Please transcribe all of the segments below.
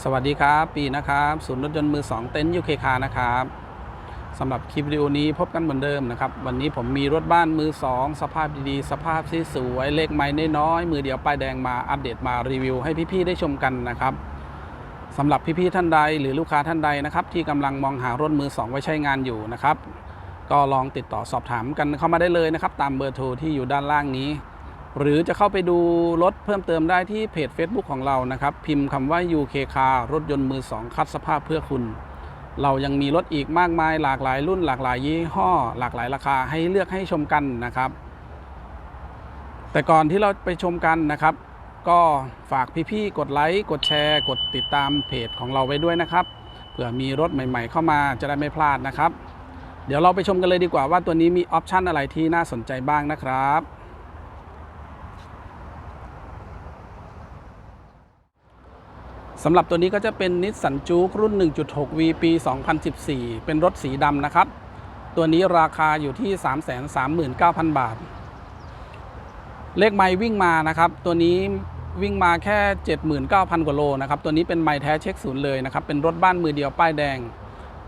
สวัสดีครับ ปีนะครับศูนย์รถยนต์มือ 2 เต็นท์ยูเคคานะครับสำหรับคลิปวิดีโอนี้พบกันเหมือนเดิมนะครับ วันนี้ผมมีรถบ้านมือ 2 สภาพดีๆ สภาพที่สวยเลขไม้น้อยมือเดียวป้ายแดงมาอัปเดตมารีวิวให้พี่ๆได้ชมกันนะครับสำหรับพี่ๆท่านใดหรือลูกค้าท่านใดนะครับ ที่กำลังมองหารถมือ 2 ไว้ใช้งานอยู่นะครับ ก็ลองติดต่อสอบถามกันเข้ามาได้เลยนะครับ ตามเบอร์โทรที่อยู่ด้านล่างนี้ หรือจะเข้าไปดูรถเพิ่มเติมได้ที่เพจ Facebook ของเรานะครับ พิมพ์คำว่า UK Car รถยนต์มือ2คัดสภาพเพื่อคุณ เรายังมีรถอีกมากมาย หลากหลายรุ่น หลากหลายยี่ห้อ หลากหลายราคาให้เลือกให้ชมกันนะครับ แต่ก่อนที่เราไปชมกันนะครับ ก็ฝากพี่ๆกดไลค์กดแชร์ กดติดตามเพจของเราไว้ด้วยนะครับเผื่อมีรถใหม่ๆ เข้ามาจะได้ไม่พลาดนะครับ เดี๋ยวเราไปชมกันเลยดีกว่าว่าตัวนี้มีออปชันอะไรที่น่าสนใจบ้างนะครับ สำหรับตัวนี้ก็จะเป็นนิสสันจูกรุ่น 1.6V ปี 2014 เป็นรถสีดำนะครับ ตัวนี้ราคาอยู่ที่ 339,000 บาท เลขไมล์วิ่งมานะครับ ตัวนี้วิ่งมาแค่ 79,000 กว่าโลนะครับ ตัวนี้เป็นไมล์แท้เช็คศูนย์เลยนะครับ เป็นรถบ้านมือเดียวป้ายแดง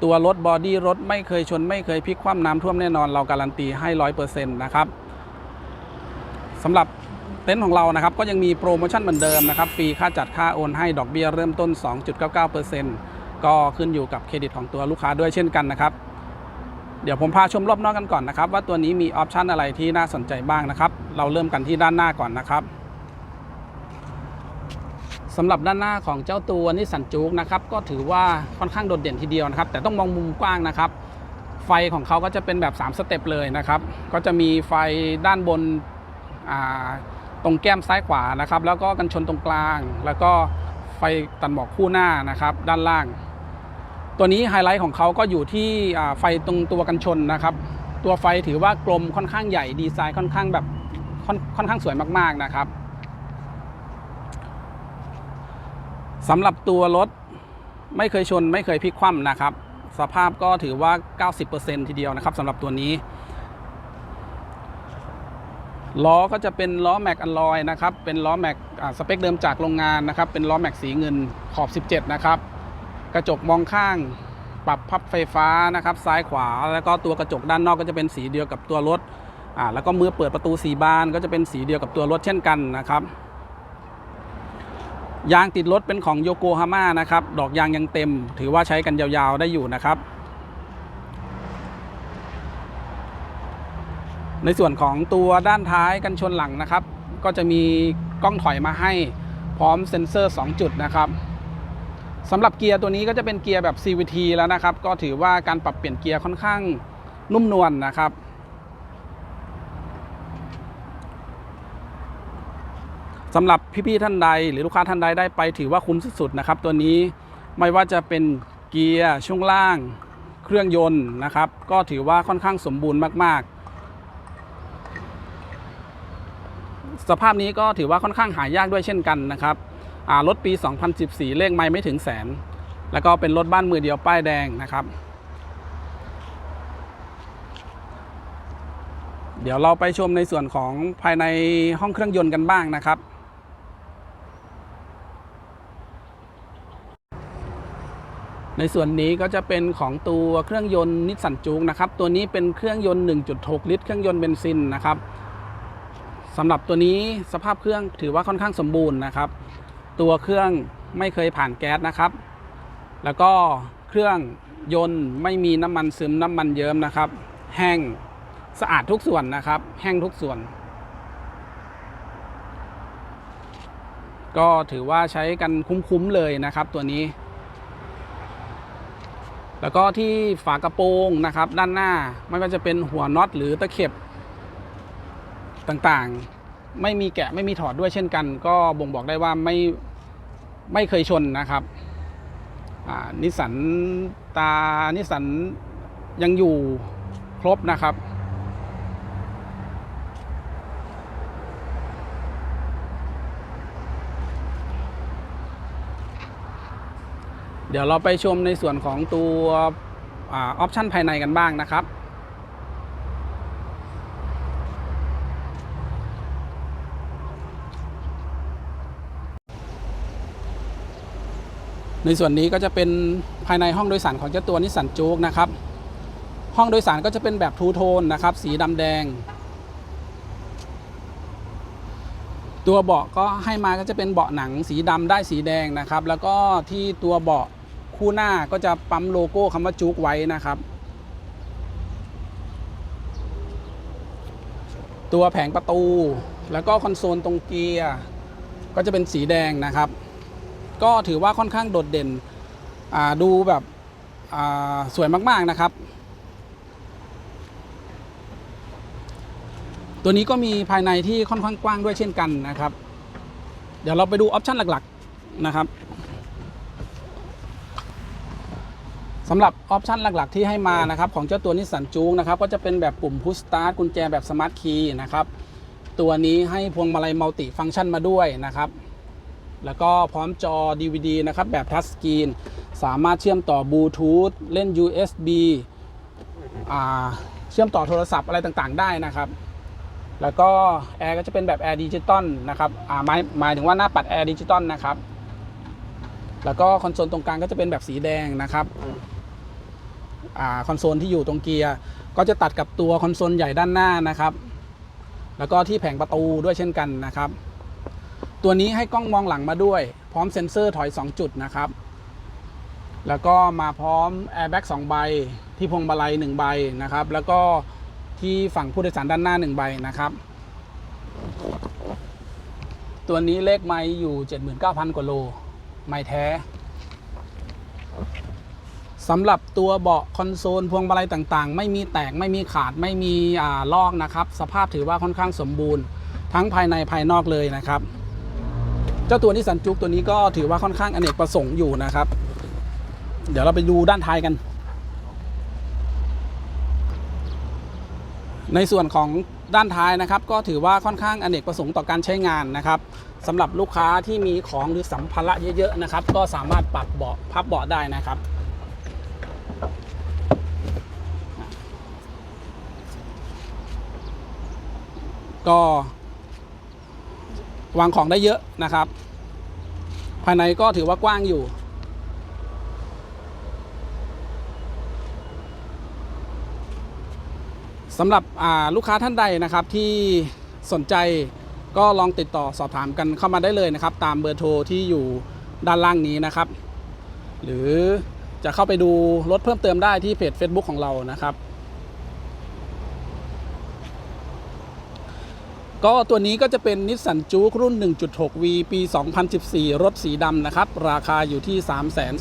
ตัวรถบอดี้รถไม่เคยชน ไม่เคยพลิกคว่ำน้ำท่วมแน่นอนเราการันตีให้ 100%นะครับสำหรับ เต็นท์ของเรานะครับก็ยังมีโปรโมชั่นเหมือนเดิมนะครับฟรีค่าจัดค่าโอนให้ดอกเบี้ยเริ่มต้น 2.99%ก็ขึ้นอยู่กับเครดิตของตัวลูกค้าด้วยเช่นกันนะครับ เดี๋ยวผมพาชมรอบนอกกันก่อนนะครับ ว่าตัวนี้มีออปชันอะไรที่น่าสนใจบ้างนะครับ เราเริ่มกันที่ด้านหน้าก่อนนะครับสำหรับด้านหน้าของเจ้าตัวนิสสันจูกนะครับก็ถือว่าค่อนข้างโดดเด่นทีเดียวนะครับ แต่ต้องมองมุมกว้างนะครับ ไฟของเขาก็จะเป็นแบบ 3 สเต็ปเลยนะครับ ก็จะมีไฟด้านบนอ่า ตรงแก้มซ้ายขวานะครับ แล้วก็กันชนตรงกลาง แล้วก็ไฟตัดหมอกคู่หน้านะครับ ด้านล่าง ตัวนี้ไฮไลท์ของเขาก็อยู่ที่ไฟตรงตัวกันชนนะครับ ตัวไฟถือว่ากลมค่อนข้างใหญ่ดีไซน์ค่อนข้างแบบค่อนค่อนข้างสวยมาก ๆนะครับสำหรับตัวรถไม่เคยชนไม่เคยพลิกคว่ำนะครับ สภาพก็ถือว่า 90%ทีเดียวนะครับสำหรับตัวนี้ ล้อก็จะเป็นล้อแม็กอลลอยนะครับ เป็นล้อแม็กสเปคเดิมจากโรงงานนะครับ เป็นล้อแม็กสีเงินขอบ 17 นะครับ กระจกมองข้าง ปรับพับไฟฟ้านะครับ ซ้ายขวา แล้วก็ตัวกระจกด้านนอกก็จะเป็นสีเดียวกับตัวรถอ่าแล้วก็มือเปิดประตูสีบานก็จะเป็นสีเดียวกับตัวรถเช่นกันนะครับ ยางติดรถเป็นของโยโกฮาม่านะครับ ดอกยางยังเต็ม ถือว่าใช้กันยาวๆได้อยู่นะครับ ในส่วนของตัวด้านท้ายกันชนหลังนะครับ ก็จะมีกล้องถอยมาให้พร้อมเซ็นเซอร์ 2 จุดนะครับสำหรับเกียร์ตัวนี้ก็จะเป็นเกียร์แบบ CVT แล้วนะครับ ก็ถือว่าการปรับเปลี่ยนเกียร์ค่อนข้างนุ่มนวลนนะครับ สำหรับพี่ๆท่านใด หรือลูกค้าท่านใดได้ไปถือว่าคุ้มสุดๆนะครับ ตัวนี้ไม่ว่าจะเป็นเกียร์ช่วงล่าง เครื่องยนต์นะครับ ก็ถือว่าค่อนข้างสมบูรณ์มากๆ สภาพนี้ก็ถือว่าค่อนข้างหายากด้วยเช่นกันนะครับรถปี 2014 เลขไม่ไม่ถึงแสน แล้วก็เป็นรถบ้านมือเดียวป้ายแดงนะครับ เดี๋ยวเราไปชมในส่วนของภายในห้องเครื่องยนต์กันบ้างนะครับ ในส่วนนี้ก็จะเป็นของตัวเครื่องยนต์นิสสันจูกนะครับ ตัวนี้เป็นเครื่องยนต์ 1.6 ลิตร เครื่องยนต์เบนซินนะครับ สำหรับตัวนี้สภาพเครื่องถือว่าค่อนข้างสมบูรณ์นะครับ ตัวเครื่องไม่เคยผ่านแก๊สนะครับ แล้วก็เครื่องยนต์ไม่มีน้ำมันซึมน้ำมันเยิ้มนะครับ แห้งสะอาดทุกส่วนนะครับ แห้งทุกส่วน ก็ถือว่าใช้กันคุ้มๆเลยนะครับตัวนี้ แล้วก็ที่ฝากระโปรงนะครับ ด้านหน้าไม่ว่าจะเป็นหัวน็อตหรือตะเข็บ ต่างๆ ไม่มีแกะไม่มีถอดด้วยเช่นกัน ก็บ่งบอกได้ว่าไม่ไม่เคยชนนะครับนิสสันตา นิสสันยังอยู่ครบนะครับ เดี๋ยวเราไปชมในส่วนของตัวออปชันภายในกันบ้างนะครับ ในส่วนนี้ก็จะเป็นภายในห้องโดยสารของเจ้าตัวนิสสันจูกนะครับ ห้องโดยสารก็จะเป็นแบบทูโทนนะครับ สีดำแดง ตัวเบาะก็ให้มาก็จะเป็นเบาะหนังสีดำได้สีแดงนะครับ แล้วก็ที่ตัวเบาะคู่หน้าก็จะปั๊มโลโก้คำว่าจูกไว้นะครับ ตัวแผงประตู แล้วก็คอนโซลตรงเกียร์ก็จะเป็นสีแดงนะครับ ก็ถือว่าค่อนข้างโดดเด่นดูแบบสวยมากๆนะครับ ตัวนี้ก็มีภายในที่ค่อนข้างกว้างด้วยเช่นกันนะครับ เดี๋ยวเราไปดูออปชันหลักๆนะครับสำหรับออปชันหลักๆ ที่ให้มานะครับของเจ้าตัวนิสสันจูงนะครับก็จะเป็นแบบปุ่มพุชสตาร์ทกุญแจแบบสมาร์ทคีย์นะครับ ตัวนี้ให้พวงมาลัยมัลติฟังก์ชันมาด้วยนะครับ แล้วก็พร้อมจอ DVD นะครับ แบบทัชสกรีน สามารถเชื่อมต่อบลูทูธเล่น USB เชื่อมต่อโทรศัพท์อะไรต่างๆ ได้นะครับ แล้วก็แอร์ก็จะเป็นแบบแอร์ดิจิตอลนะครับหมายหมายถึงว่าหน้าปัดแอร์ดิจิตอลนะครับ แล้วก็คอนโซลตรงกลางก็จะเป็นแบบสีแดงนะครับอคอนโซลที่อยู่ตรงเกียร์ก็จะตัดกับตัวคอนโซลใหญ่ด้านหน้านะครับ แล้วก็ที่แผงประตูด้วยเช่นกันนะครับ ตัวนี้ให้กล้องมองหลังมาด้วย พร้อมเซ็นเซอร์ถอย 2 จุดนะครับ แล้วก็มาพร้อมแอร์แบ็ก2ใบ ที่พวงมาลัย1ใบนะครับ แล้วก็ที่ฝั่งผู้โดยสารด้านหน้า 1 ใบนะครับ ตัวนี้เลขไม้อยู่ 79,000 กว่าโล ไม้แท้สำหรับตัวเบาะคอนโซลพวงมาลัยต่างๆ ไม่มีแตกไม่มีขาดไม่มีอ่าลอกนะครับ สภาพถือว่าค่อนข้างสมบูรณ์ ทั้งภายในภายนอกเลยนะครับ เจ้าตัวนิสสันจุกตัวนี้ก็ถือว่าค่อนข้างอเนกประสงค์อยู่นะครับ เดี๋ยวเราไปดูด้านท้ายกัน ในส่วนของด้านท้ายนะครับ ก็ถือว่าค่อนข้างอเนกประสงค์ต่อการใช้งานนะครับสำหรับลูกค้าที่มีของหรือสัมภาระเยอะๆนะครับ ก็สามารถปรับเบาะพับเบาะได้นะครับก็ วางของได้เยอะนะครับ ภายในก็ถือว่ากว้างอยู่ สำหรับลูกค้าท่านใดนะครับที่สนใจก็ลองติดต่อสอบถามกันเข้ามาได้เลยนะครับ ตามเบอร์โทรที่อยู่ด้านล่างนี้นะครับ หรือจะเข้าไปดูรถเพิ่มเติมได้ที่เพจ Facebook ของเรานะครับ ก็ตัวนี้ก็จะเป็นนิสสันจูครุ่น 1.6V ปี 2014 รถสีดำนะครับ ราคาอยู่ที่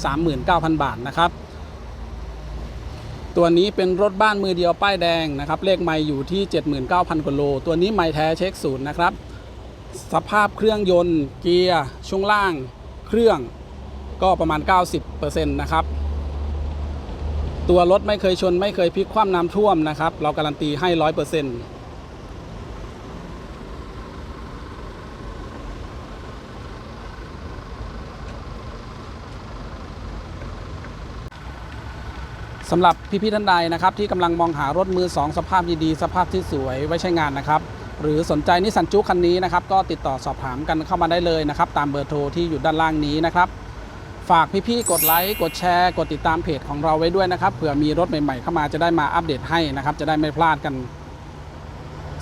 339,000 บาทนะครับ ตัวนี้เป็นรถบ้านมือเดียวป้ายแดงนะครับ เลขไม่อยู่ที่ 79,000กว่าโล ตัวนี้ไม่แท้เช็คศูนย์นะครับ สภาพเครื่องยนต์ เกียร์ ช่วงล่าง เครื่องก็ประมาณ 90%นะครับตัวรถไม่เคยชนไม่เคยพลิกคว่ำน้ำท่วมนะครับ เราการันตีให้ 100% สำหรับพี่ๆท่านใดนะครับที่กำลังมองหารถมือ 2 สภาพดีๆสภาพที่สวยไว้ใช้งานนะครับ หรือสนใจนิสสันจุคันนี้นะครับ ก็ติดต่อสอบถามกันเข้ามาได้เลยนะครับ ตามเบอร์โทรที่อยู่ด้านล่างนี้นะครับ ฝากพี่ๆกดไลค์กดแชร์กดติดตามเพจของเราไว้ด้วยนะครับเผื่อมีรถใหม่ๆเข้ามาจะได้มาอัปเดตให้นะครับ จะได้ไม่พลาดกัน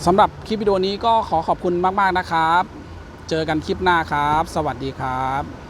สำหรับคลิปวิดีโอนี้ก็ขอขอบคุณมากๆนะครับ เจอกันคลิปหน้าครับ สวัสดีครับ